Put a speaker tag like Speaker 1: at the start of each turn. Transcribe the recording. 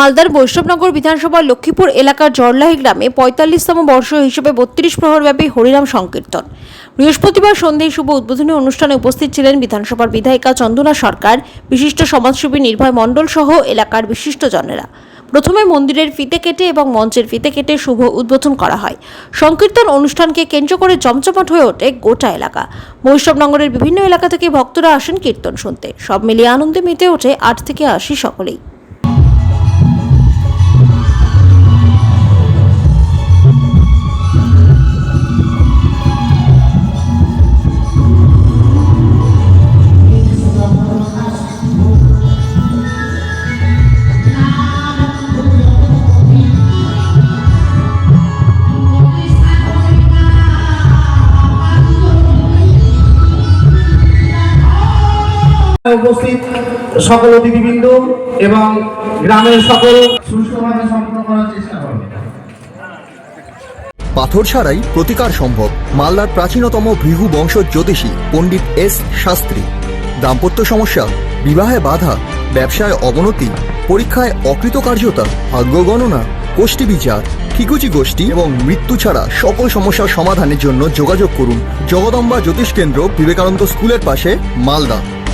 Speaker 1: মালদার বৈষ্ণবনগর বিধানসভার লক্ষ্মীপুর এলাকার জরলাহি গ্রামে পঁয়তাল্লিশতম বর্ষ হিসেবে বত্রিশ প্রহরব্যাপী হরিনাম সংকীর্তন। বৃহস্পতিবার সন্ধ্যায় শুভ উদ্বোধনী অনুষ্ঠানে উপস্থিত ছিলেন বিধানসভার বিধায়িকা চন্দনা সরকার, বিশিষ্ট সমাজসেবী নির্ভয় মণ্ডল সহ এলাকার বিশিষ্টজনেরা। প্রথমে মন্দিরের ফিতে কেটে এবং মঞ্চের ফিতে কেটে শুভ উদ্বোধন করা হয়। সংকীর্তন অনুষ্ঠানকে কেন্দ্র করে জমজমাট হয়ে ওঠে গোটা এলাকা। বৈষ্ণবনগরের বিভিন্ন এলাকা থেকে ভক্তরা আসেন কীর্তন শুনতে। সব মিলিয়ে আনন্দে মেতে ওঠে আট থেকে আশি সকলেই।
Speaker 2: উপস্থিত সকল অতিথিবৃন্দ এবং গ্রামের সকল সুষ্ঠুভাবে সম্পন্ন করার চেষ্টা করবে।
Speaker 3: পাথর ছাড়াই প্রতিকার সম্ভব। মালদার প্রাচীনতম ভৃহু বংশ জ্যোতিষী পণ্ডিত এস শাস্ত্রী। দাম্পত্য সমস্যা, বিবাহে বাধা, ব্যবসায় অবনতি, পরীক্ষায় অকৃতকার্যতা, ভাগ্য গণনা গোষ্ঠী বিচার ঠিকুচি গোষ্ঠী এবং মৃত্যু ছাড়া সকল সমস্যার সমাধানের জন্য যোগাযোগ করুন জগদম্বা জ্যোতিষ কেন্দ্র বিবেকানন্দ স্কুলের পাশে, Malda.